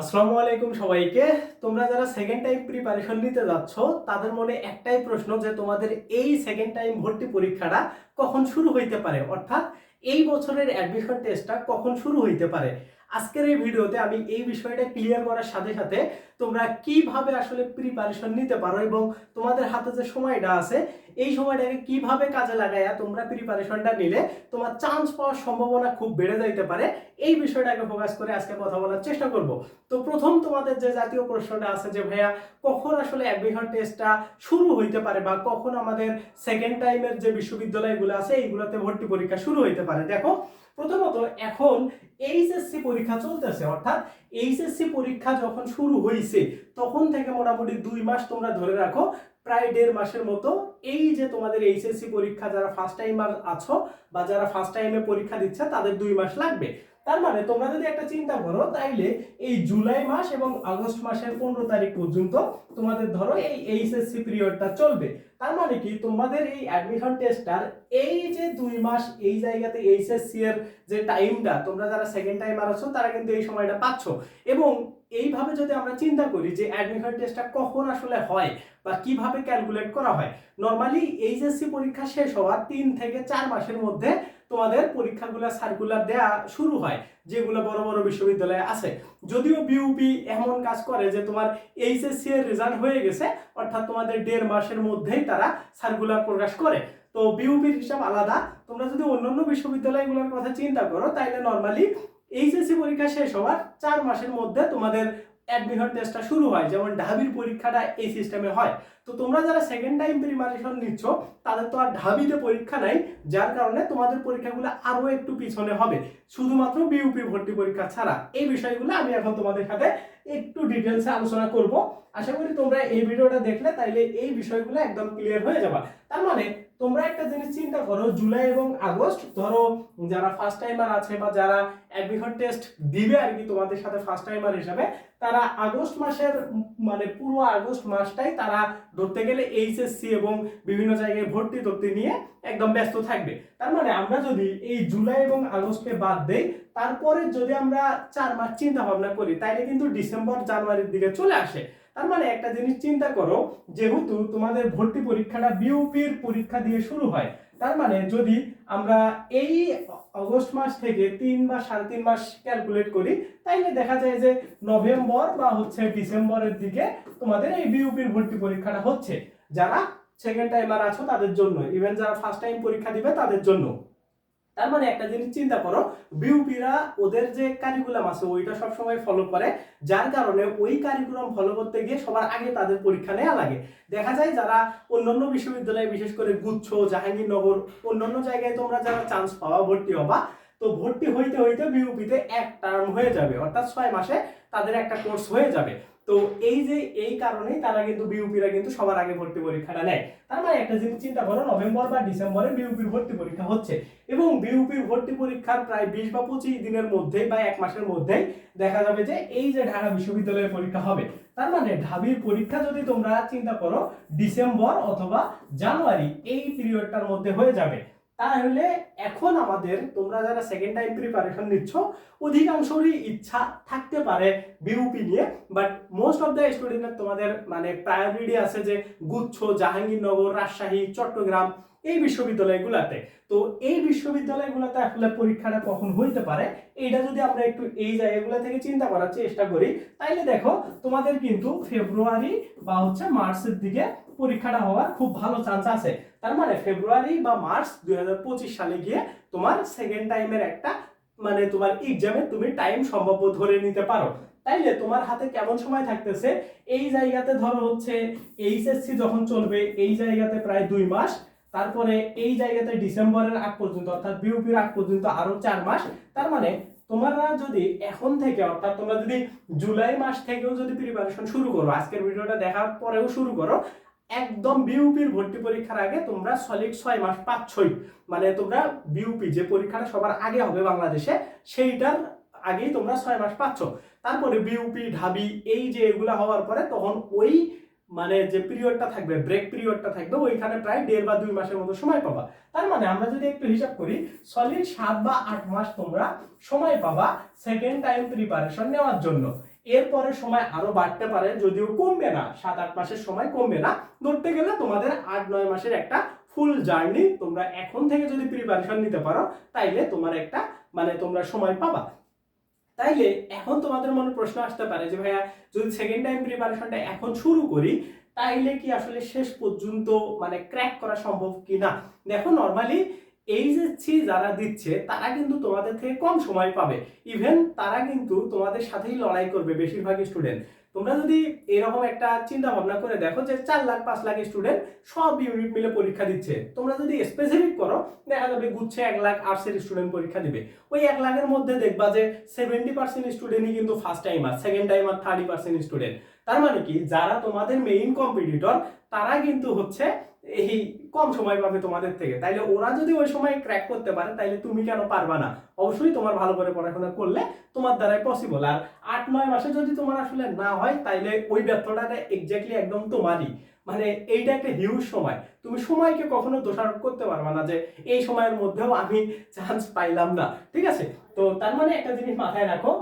আসসালামু আলাইকুম সবাইকে। তোমরা যারা সেকেন্ড টাইম প্রিপারেশন নিতে যাচ্ছ, তাদের মনে একটাই প্রশ্ন যে তোমাদের এই সেকেন্ড টাইম ভর্তি পরীক্ষাটা কখন শুরু হইতে পারে? অর্থাৎ এই বছরের অ্যাডমিশন টেস্টটা কখন শুরু হইতে পারে? আজকের এই ভিডিওতে আমি এই বিষয়টা ক্লিয়ার করার সাথে সাথে তোমরা কীভাবে আসলে প্রিপারেশন নিতে পারো এবং তোমাদের হাতে যে সময়টা আছে, এই সময়টাকে কীভাবে কাজে লাগাইয়া তোমরা প্রিপারেশনটা নিলে তোমার চান্স পাওয়ার সম্ভাবনা খুব বেড়ে যাইতে পারে, এই বিষয়টাকে ফোকাস করে আজকে কথা বলার চেষ্টা করব। তো প্রথম তোমাদের যে জাতীয় প্রশ্নটা আছে যে, ভাইয়া, কখন আসলে অ্যাডমিশন টেস্টটা শুরু হইতে পারে বা কখন আমাদের সেকেন্ড টাইমের যে বিশ্ববিদ্যালয়গুলো আছে, এইগুলোতে ভর্তি পরীক্ষা শুরু হইতে পারে? দেখো প্রথমত এখন এইচএসসি পরীক্ষা চলতেছে, অর্থাৎ এইচএসসি পরীক্ষা যখন শুরু হয়েছে তখন থেকে মোটামুটি দুই মাস তোমরা ধরে রাখো, প্রায় দেড় মাসের মতো এই যে তোমাদের এইচএসসি পরীক্ষা যারা ফার্স্ট টাইমার আছো বা যারা ফার্স্ট টাইমে পরীক্ষা দিচ্ছে, তাদের দুই মাস লাগবে। তার মানে তোমরা যদি একটা চিন্তা করো, তাইলে এই জুলাই মাস এবং আগস্ট মাসের পনেরো তারিখ পর্যন্ত তোমাদের ধরো এই এইচএসসি পিরিয়ডটা চলবে। তার মানে কি? তোমাদের এই অ্যাডমিশন টেস্টটার এই যে দুই মাস এই জায়গাতে এইচএসসি এর যে টাইমটা তোমরা যারা সেকেন্ড টাইম আছো, তারা কিন্তু এই সময়টা পাচ্ছ। এবং এইভাবে যদি আমরা চিন্তা করি যে অ্যাডমিশন টেস্টটা কখন আসলে হয় বা কীভাবে ক্যালকুলেট করা হয় নর্মালি এইচএসসি পরীক্ষা শেষ হওয়ার তিন থেকে চার মাসের মধ্যে তোমাদের পরীক্ষাগুলো সার্কুলার দেয়া শুরু হয়, যেগুলো বড় বড় বিশ্ববিদ্যালয়ে আছে। যদিও বিউপি এমন কাজ করে যে তোমার এইচএসসি এর রেজাল্ট হয়ে গেছে, অর্থাৎ তোমাদের দেড় মাসের মধ্যেই তারা সার্কুলার প্রকাশ করে। তো বিউপির হিসাব আলাদা। তোমরা যদি অন্যান্য বিশ্ববিদ্যালয়গুলোর কথা চিন্তা করো, তাইলে নর্মালি এইচএসসি পরীক্ষা শেষ হওয়ার চার মাসের মধ্যে তোমাদের অ্যাডমিশন টেস্টটা শুরু হয়, যেমন ঢাবির পরীক্ষাটা এই সিস্টেমে হয়। তো তোমরা যারা সেকেন্ড টাইম প্রিপারেশন নিচ্ছ, তাদের তো আর ঢাবিতে পরীক্ষা নাই, যার কারণে তোমাদের পরীক্ষাগুলো আরও একটু পিছনে হবে। শুধুমাত্র বিউপি ভর্তি পরীক্ষা ছাড়া। এই বিষয়গুলো আমি এখন তোমাদের সাথে একটু ডিটেলসে আলোচনা করব। আশা করি তোমরা এই ভিডিওটা দেখলে তাইলে এই বিষয়গুলো একদম ক্লিয়ার হয়ে যাবে। তার মানে তোমরা একটা জিনিস চিন্তা করো, জুলাই এবং আগস্ট, ধরো যারা ফার্স্ট টাইমার আছে বা যারা এক অ্যাডমিশন টেস্ট দিবে আর কি তোমাদের সাথে ফার্স্ট টাইমার হিসাবে, তারা আগস্ট মাসের মানে পুরো আগস্ট মাসটাই তারা ধরতে গেলে এইচএসসি এবং বিভিন্ন জায়গায় ভর্তি টর্তি নিয়ে একদম ব্যস্ত থাকবে। তার মানে আমরা যদি এই জুলাই এবং আগস্টকে বাদ দেই, তারপরে যদি আমরা চার মাস চিন্তা ভাবনা করি, তাইলে কিন্তু ডিসেম্বর জানুয়ারির দিকে চলে আসে। তার মানে একটা জিনিস চিন্তা করো, যেহেতু তোমাদের ভর্তি পরীক্ষাটা বিউপির পরীক্ষা দিয়ে শুরু হয়, তার মানে যদি আমরা এই অগস্ট মাস থেকে তিন বা সাড়ে তিন মাস ক্যালকুলেট করি, তাইলে দেখা যায় যে নভেম্বর বা হচ্ছে ডিসেম্বরের দিকে তোমাদের এই বিউপির ভর্তি পরীক্ষাটা হচ্ছে। যারা সেকেন্ড টাইমার আছো তাদের জন্য ইভেন যারা ফার্স্ট টাইম পরীক্ষা দিবে তাদের জন্য। তার মানে একটা জিনিস চিন্তা করো, বিউপিরা ওদের যে কারিকুলাম আছে ওইটা সবসময় ফলো করে, যার কারণে ওই কারিকুলাম ফলো করতে গিয়ে সবার আগে তাদের পরীক্ষা নেওয়া লাগে। দেখা যায় যারা অন্যান্য বিশ্ববিদ্যালয়ে, বিশেষ করে গুচ্ছ, জাহাঙ্গীরনগর, অন্যান্য জায়গায় তোমরা যারা চান্স পাওয়া ভর্তি হবা, তো ভর্তি হইতে হইতে বিউপিতে এক টার্ম হয়ে যাবে, অর্থাৎ ছয় মাসে তাদের একটা কোর্স হয়ে যাবে। তো এই যে এই কারণেই তারা কিন্তু বিউপিরা কিন্তু সবার আগে ভর্তি পরীক্ষাটা নেয়। তার মানে একটা জিনিস চিন্তা করো, নভেম্বর বা ডিসেম্বরে বিউপির ভর্তি পরীক্ষা হচ্ছে এবং বিউপির ভর্তি পরীক্ষার প্রায় বিশ বা পঁচিশ দিনের মধ্যেই বা এক মাসের মধ্যেই দেখা যাবে যে এই যে ঢাকা বিশ্ববিদ্যালয়ের পরীক্ষা হবে। তার মানে ঢাবির পরীক্ষা যদি তোমরা চিন্তা করো, ডিসেম্বর অথবা জানুয়ারি এই পিরিয়ডটার মধ্যে হয়ে যাবে। তাহলে এখন আমাদের তোমরা যারা সেকেন্ড টাইম প্রিপারেশন নিচ্ছ, অধিকাংশরই ইচ্ছা থাকতে পারে বিউপি নিয়ে বাট মোস্ট অফ দ্য স্টুডেন্টের তোমাদের মানে প্রায়োরিটি আছে যে গুচ্ছ, জাহাঙ্গীরনগর, রাজশাহী, চট্টগ্রাম এই বিশ্ববিদ্যালয়গুলোতে। তো এই বিশ্ববিদ্যালয়গুলোতে আসলে পরীক্ষাটা কখন হইতে পারে, এইটা যদি আমরা একটু এই জায়গাগুলো থেকে চিন্তা করার চেষ্টা করি, তাইলে দেখো তোমাদের কিন্তু ফেব্রুয়ারি বা হচ্ছে মার্চের দিকে পরীক্ষাটা হওয়ার খুব ভালো চান্স আছে। তার মানে ফেব্রুয়ারি বা মার্চ দুই হাজার পঁচিশ সালে গিয়ে তোমার সেকেন্ড টাইমের একটা মানে তোমার এক্সামে তুমি টাইম সম্ভাব্য ধরে নিতে পারো। তাইলে তোমার হাতে কেমন সময় থাকতেছে? এই জায়গাতে ধরো হচ্ছে এইচএসসি যখন চলবে, এই জায়গাতে প্রায় দুই মাস। তারপরে এই জায়গাতে ডিসেম্বরের আগ পর্যন্ত, অর্থাৎ বিউপির আগ পর্যন্ত আরও চার মাস, তার মানে তোমরা যদি এখন থেকে, অর্থাৎ তোমরা যদি জুলাই মাস থেকেও যদি প্রিপারেশন শুরু করো, আজকের ভিডিওটা দেখার পরেও শুরু করো, একদম বিউপির ভর্তি পরীক্ষার আগে তোমরা সলিড ছয় মাস পাচ্ছই মানে তোমরা বিউপি, যে পরীক্ষাটা সবার আগে হবে বাংলাদেশে, সেইটার আগেই তোমরা ছয় মাস পাচ্ছ। তারপরে বিউপি, ঢাবি, এই যে এগুলা হওয়ার পরে তখন ওই মানে যে পিরিয়ডটা থাকবে ব্রেক পিরিয়ডটা থাকবে, ওইখানে প্রায় দেড় বা দুই মাসের মতো সময় পাবা। তার মানে আমরা যদি একটু হিসাব করি সলিড সাত বা আট মাস তোমরা সময় পাবা সেকেন্ড টাইম প্রিপারেশন নেওয়ার জন্য। এরপরে সময় আরও বাড়তে পারে, যদিও কমবে না, সাত, আট মাসের সময় কমবে না। ধরতে গেলে তোমাদের আট, নয় মাসের একটা ফুল জার্নি তোমরা এখন থেকে যদি প্রিপারেশন নিতে পারো, তাইলে তোমার একটা মানে তোমরা সময় পাবা। তাইলে এখন তোমাদের মনে প্রশ্ন আসতে পারে যে, ভাইয়া, যদি সেকেন্ড টাইম প্রিপারেশনটা এখন শুরু করি, তাইলে কি আসলে শেষ পর্যন্ত মানে ক্র্যাক করা সম্ভব কি না দেখো নর্মালি এই যে এইচএসসি যারা দিচ্ছে, তারা কিন্তু তোমাদের থেকে কম সময় পাবে। ইভেন তারা কিন্তু তোমাদের সাথেই লড়াই করবে বেশিরভাগ স্টুডেন্ট তোমরা যদি এরকম একটা চিন্তা ভাবনা করে দেখো যে চার লাখ, পাঁচ লাখ স্টুডেন্ট সব ইউনিট মিলে পরীক্ষা দিচ্ছে, তোমরা যদি স্পেসিফিক করো, দেখা যাবে গুচ্ছে এক লাখ আর্টসের স্টুডেন্ট পরীক্ষা দিবে। ওই এক লাখের মধ্যে দেখবা যে সেভেন্টি পার্সেন্ট স্টুডেন্টই কিন্তু ফার্স্ট টাইম আর সেকেন্ড টাইম আর থার্টি পার্সেন্ট স্টুডেন্ট তার মানে কি? যারা তোমাদের মেইন কম্পিটিটর তারা কিন্তু হচ্ছে এই কম সময় পাবে তোমাদের থেকে। তাইলে ওরা যদি ওই সময় ক্র্যাক করতে পারে, তাইলে তুমি কেন পারবা না? অবশ্যই তোমার ভালো করে পড়াশোনা করলে তোমার দ্বারাই পসিবল আর আট, নয় মাসে যদি তোমার আসলে না হয়, তাইলে ওই ব্যর্থটাটা এক্স্যাক্টলি একদম তোমারই। মানে এইটা একটা হিউজ সময়। তুমি সময়কে কখনো দোষারোপ করতে পারবা না যে এই সময়ের মধ্যেও আমি চান্স পাইলাম না। ঠিক আছে? তো তার মানে একটা জিনিস মাথায় রাখো,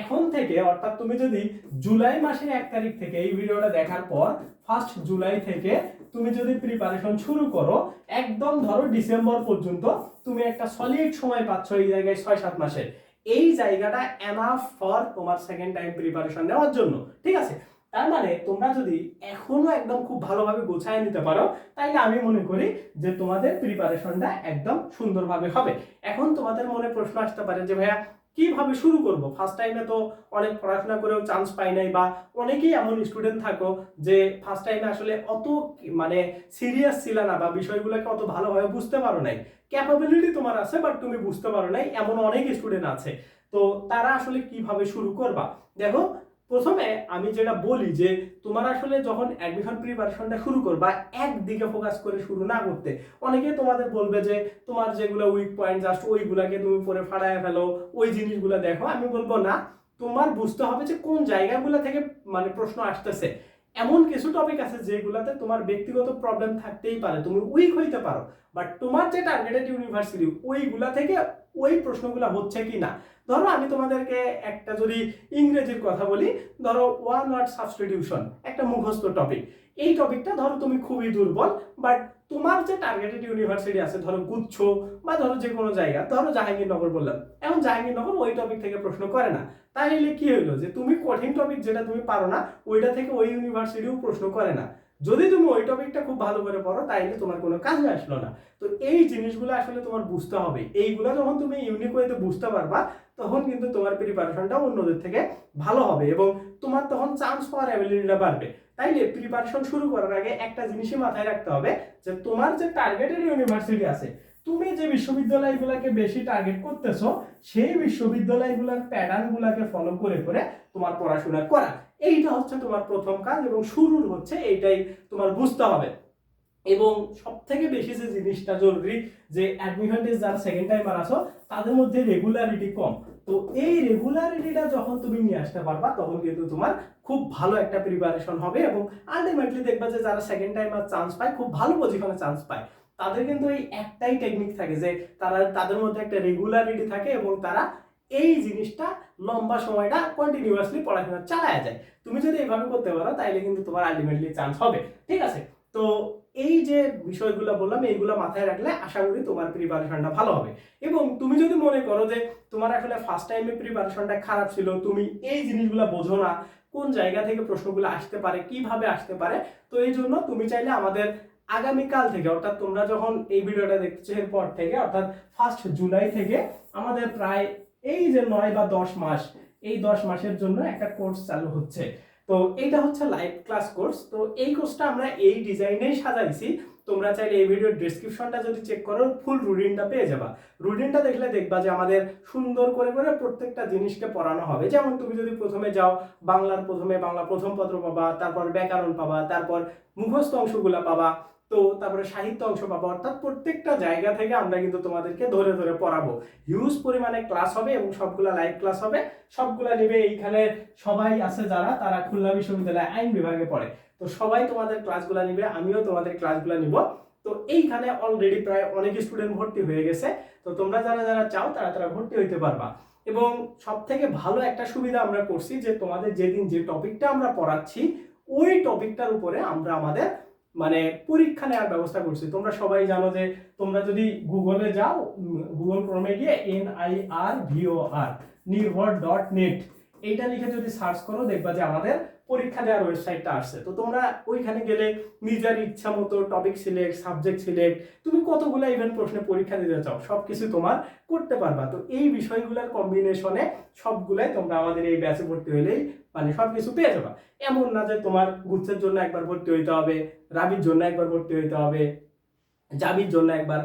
এখন থেকে অর্থাৎ তুমি যদি জুলাই মাসের এক তারিখ থেকে এই ভিডিওটা দেখার পর ফার্স্ট জুলাই থেকে তুমি যদি প্রিপারেশন শুরু করো, একদম ধরো ডিসেম্বর পর্যন্ত তুমি একটা সলিড সময় পাচ্ছ এই জায়গায় ছয় সাত মাসের এই জায়গাটা এনাফ ফর তোমার সেকেন্ড টাইম প্রিপারেশন নেওয়ার জন্য, ঠিক আছে? তার মানে তোমরা যদি এখনও একদম খুব ভালোভাবে গোছায় নিতে পারো, তাইলে আমি মনে করি যে তোমাদের প্রিপারেশনটা একদম সুন্দরভাবে হবে। এখন তোমাদের মনে প্রশ্ন আসতে পারে যে, ভাইয়া কীভাবে শুরু করব? ফার্স্ট টাইমে তো অনেক পড়াশোনা করেও চান্স পাই নাই বা অনেকেই এমন স্টুডেন্ট থাকো যে ফার্স্ট টাইমে আসলে অত মানে সিরিয়াস ছিল না বা বিষয়গুলোকে অত ভালোভাবে বুঝতে পারো নাই। ক্যাপাবিলিটি তোমার আছে বাট তুমি বুঝতে পারো নাই। এমন অনেক স্টুডেন্ট আছে। তো তারা আসলে কীভাবে শুরু করবা? দেখো প্রথমে আমি যেটা বলি যে, তোমার আসলে যখন অ্যাডমিশন প্রিপারেশনটা শুরু করবা, একদিকে ফোকাস করে শুরু না করতে অনেকে তোমাদের বলবে যে, তোমার যেগুলো উইক পয়েন্ট জাস্ট ওইগুলাকে তুমি পরে ফাড়ায় ফেলো, ওই জিনিসগুলো দেখো, আমি বলব না। তোমার বুঝতে হবে যে কোন জায়গাগুলো থেকে মানে প্রশ্ন আসতেছে। এমন কিছু টপিক আছে যেগুলোতে তোমার ব্যক্তিগত প্রবলেম থাকতেই পারে, তুমি উইক হইতে পারো। বাট তোমার যে টার্গেটেড ইউনিভার্সিটি ওইগুলা থেকে ওই প্রশ্নগুলো হচ্ছে কি না? ধরো আমি তোমাদেরকে একটা যদি ইংরেজির কথা বলি, ধরো ওয়ান ওয়ার্ড সাবস্টিটিউশন একটা মুখস্থ টপিক এই টপিকটা ধরো তুমি খুবই দুর্বল বাট তোমার যে টার্গেটেড ইউনিভার্সিটি আছে, ধরো গুচ্ছ বা ধরো যে কোনো জায়গা, ধরো জাহাঙ্গীরনগর বললাম, এখন জাহাঙ্গীরনগর ওই টপিক থেকে প্রশ্ন করে না। তাহলে কি হইল যে তুমি কঠিন টপিক যেটা তুমি পারো না, ওইটা থেকে ওই ইউনিভার্সিটিও প্রশ্ন করে না। যদি তুমি ওই টপিকটা খুব ভালো করে পড়ো তাইলে তোমার কোনো কাজে আসলো না। তো এই জিনিসগুলো আসলে তোমার বুঝতে হবে। এইগুলো যখন তুমি ইউনিক ওয়েতে বুঝতে পারবা, তখন কিন্তু তোমার প্রিপারেশনটা অন্যদের থেকে ভালো হবে এবং তোমার তখন চান্স পাওয়ার অ্যাবিলিটিটা বাড়বে। তাইলে প্রিপারেশন শুরু করার আগে একটা জিনিসই মাথায় রাখতে হবে যে তোমার যে টার্গেটেড ইউনিভার্সিটি আছে, তুমি যে বিশ্ববিদ্যালয়গুলোকে বেশি টার্গেট করতেছো, সেই বিশ্ববিদ্যালয়গুলোর প্যাটার্নগুলোকে ফলো করে করে তোমার পড়াশোনা করা। এইটা হচ্ছে তোমার প্রথম কাজ এবং শুরুর হচ্ছে এইটাই তোমার বুঝতে হবে। এবং সব থেকে বেশি যে জিনিসটা জরুরি, যে অ্যাডমিশন টেস্ট যারা সেকেন্ড টাইমার আসো তাদের মধ্যে রেগুলারিটি কম। তো এই রেগুলারিটিটা যখন তুমি নিয়ে আসতে পারবা, তখন কিন্তু তোমার খুব ভালো একটা প্রিপারেশন হবে এবং আলটিমেটলি দেখবা যে যারা সেকেন্ড টাইমার চান্স পায়, খুব ভালো পজিশনে চান্স পায়। তাদের কিন্তু এই একটাই টেকনিক থাকে যে তারা, তাদের মধ্যে একটা রেগুলারিটি থাকে এবং তারা এই জিনিসটা লম্বা সময়টা কন্টিনিউয়াসলি পড়াশোনা চালায় যায়। তুমি যদি এভাবে করতে পারো, তাইলে কিন্তু তোমার আলটিমেটলি চান্স হবে। ঠিক আছে? তো এই যে বিষয়গুলো বললাম, এইগুলো মাথায় রাখলে আশা করি তোমার প্রিপারেশনটা ভালো হবে। এবং তুমি যদি মনে করো যে তোমার আসলে ফার্স্ট টাইমে প্রিপারেশনটা খারাপ ছিল, তুমি এই জিনিসগুলো বোঝো না, কোন জায়গা থেকে প্রশ্নগুলো আসতে পারে, কীভাবে আসতে পারে, তো এই জন্য তুমি চাইলে আমাদের আগামীকাল থেকে, অর্থাৎ তোমরা যখন এই ভিডিওটা দেখছ এরপর থেকে, অর্থাৎ ফার্স্ট জুলাই থেকে, আমাদের প্রায় এই যে নয় বা দশ মাস, এই দশ মাসের জন্য একটা কোর্স চালু হচ্ছে। তো এটা হচ্ছে লাইভ ক্লাস কোর্স তো এই কোর্সটা আমরা এই ডিজাইনেই সাজাইছি। তোমরা চাইলে এই ভিডিওর ডেসক্রিপশনটা যদি চেক করো ফুল রুটিনটা পেয়ে যাবা। রুটিনটা দেখলে দেখবা যে আমাদের সুন্দর করে করে প্রত্যেকটা জিনিসকে পড়ানো হবে। যেমন তুমি যদি প্রথমে যাও, বাংলার প্রথমে বাংলা প্রথম পত্র পাবা, তারপর ব্যাকরণ পাবা, তারপর মুখস্থ অংশগুলো পাবা তো তারপরে সাহিত্য অংশ পাবো। অর্থাৎ প্রত্যেকটা জায়গা থেকে আমরা কিন্তু তোমাদেরকে ধরে ধরে পড়াবো। হিউজ পরিমাণে ক্লাস হবে এবং সবগুলা লাইভ ক্লাস হবে। সবগুলা নেবে এইখানে সবাই আছে যারা, তারা খুলনা বিশ্ববিদ্যালয়ে আইন বিভাগে পড়ে। তো সবাই তোমাদের ক্লাসগুলা নিবে, আমিও তোমাদের ক্লাসগুলা নিব। তো এইখানে অলরেডি প্রায় অনেক স্টুডেন্ট ভর্তি হয়ে গেছে। তো তোমরা যারা যারা চাও, তারা তারা ভর্তি হইতে পারবা। এবং সব থেকে ভালো একটা সুবিধা আমরা করছি যে তোমাদের যেদিন যে টপিকটা আমরা পড়াচ্ছি, ওই টপিকটার উপরে আমরা আমাদের মানে পরীক্ষা নেওয়ার ব্যবস্থা করছি। তোমরা সবাই জানো যে তোমরা যদি গুগলে যাও গুগল ক্রমে গিয়ে এন আই আর ভিও আর নির্ভর ডট নেট এইটা লিখে যদি সার্চ করো, দেখবা যে আমাদের পরীক্ষা দেওয়ার ওয়েবসাইটটা আসছে। তো তোমরা ওইখানে গেলে নিজের ইচ্ছা মতো টপিক সিলেক্ট সাবজেক্ট সিলেক্ট তুমি কতগুলো ইভেন্ট প্রশ্নে পরীক্ষা দিতে চাও সব কিছু তোমার করতে পারবা। তো এই বিষয়গুলোর কম্বিনেশনে সবগুলাই তোমরা আমাদের এই ব্যাচে ভর্তি হলেই মানে সব কিছু পেয়ে যাবা। এমন না যে তোমার গুচ্ছের জন্য একবার ভর্তি হইতে হবে রাবির জন্য একবার ভর্তি হইতে হবে, জাবির জন্য একবার।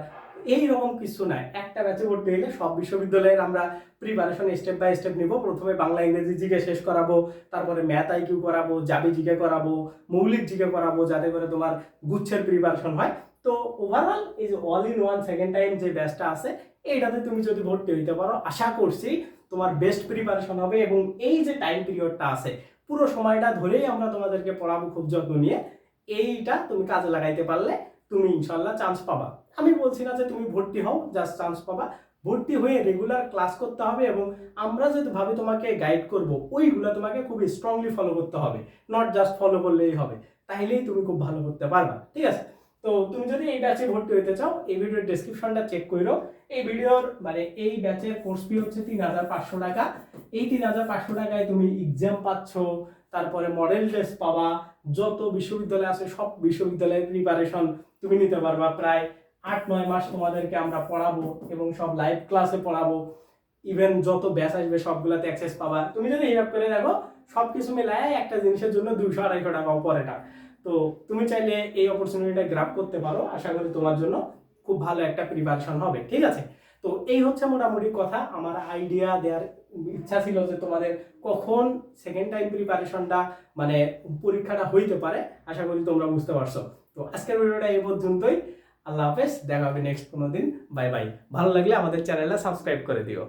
এই রকম কিছু নাই। একটা ব্যাচে ভর্তি হইলে সব বিশ্ববিদ্যালয়ের আমরা প্রিপারেশন স্টেপ বাই স্টেপ নিব। প্রথমে বাংলা, ইংরেজি জিকে শেষ করাবো, তারপরে ম্যাথ আইকিউ করাবো, জাবি জিকে করাবো, মৌলিক জিকে করাবো, যাতে করে তোমার গুচ্ছের প্রিপারেশন হয়। তো ওভারঅল এই যে all in one second time যে ব্যাচটা আছে, এইটাতে তুমি যদি ভর্তি হইতে পারো, আশা করছি তোমার বেস্ট প্রিপারেশন হবে। এবং এই যে টাইম পিরিয়ডটা আছে, পুরো সময়টা ধরেই আমরা তোমাদেরকে পড়াবো খুব যত্ন নিয়ে। এইটা তুমি কাজে লাগাইতে পারলে তুমি ইনশাল্লাহ চান্স পাবা। আমি বলছি না যে তুমি ভর্তি হও জাস্ট চান্স পাবা। ভর্তি হয়ে রেগুলার ক্লাস করতে হবে এবং আমরা যদি ভাবে তোমাকে গাইড করব, ওইগুলো তোমাকে খুব স্ট্রংলি ফলো করতে হবে। নট জাস্ট ফলো করলেই হবে তাহলেই তুমি খুব ভালো করতে পারবা, ঠিক আছে? তো তুমি যদি এই ব্যাচে ভর্তি হতে চাও, এই ভিডিওর ডেসক্রিপশনটা চেক করো এই ভিডিওর মানে এই ব্যাচের কোর্স ফি হচ্ছে তিন হাজার পাঁচশো টাকা। এই তিন হাজার পাঁচশো টাকায় তুমি এক্সাম পাচ্ছ তারপরে মডেল টেস্ট পাবা, যত বিশ্ববিদ্যালয় আছে সব বিশ্ববিদ্যালয়ের প্রিপারেশন তুমি নিতে পারবা। প্রায় আট, নয় মাস তোমাদেরকে আমরা পড়াবো এবং সব লাইভ ক্লাসে পড়াবো। ইভেন যত ব্যাচ আসবে সবগুলাতে অ্যাক্সেস পাবা। তুমি যদি হিসাব করে দেখো সব কিছু মিলায় একটা জিনিসের জন্য দুইশো, আড়াইশো টাকা পরেটা তো তুমি চাইলে এই অপরচুনিটিটা গ্রাপ করতে পারো। আশা করি তোমার জন্য খুব ভালো একটা প্রিপারেশন হবে। ঠিক আছে? তো এই হচ্ছে মোটামুটি কথা, আমার আইডিয়া দেওয়ার ইচ্ছা ছিল যে তোমাদের কখন সেকেন্ড টাইম প্রিপারেশনটা মানে পরীক্ষাটা হইতে পারে, আশা করি তোমরা বুঝতে পারছ। তো আজকের ভিডিওটা এই পর্যন্তই, আল্লাহ হাফেজ, দেখা হবে নেক্সট কোনো দিন বাই বাই ভালো লাগলে আমাদের চ্যানেলটা সাবস্ক্রাইব করে দিও।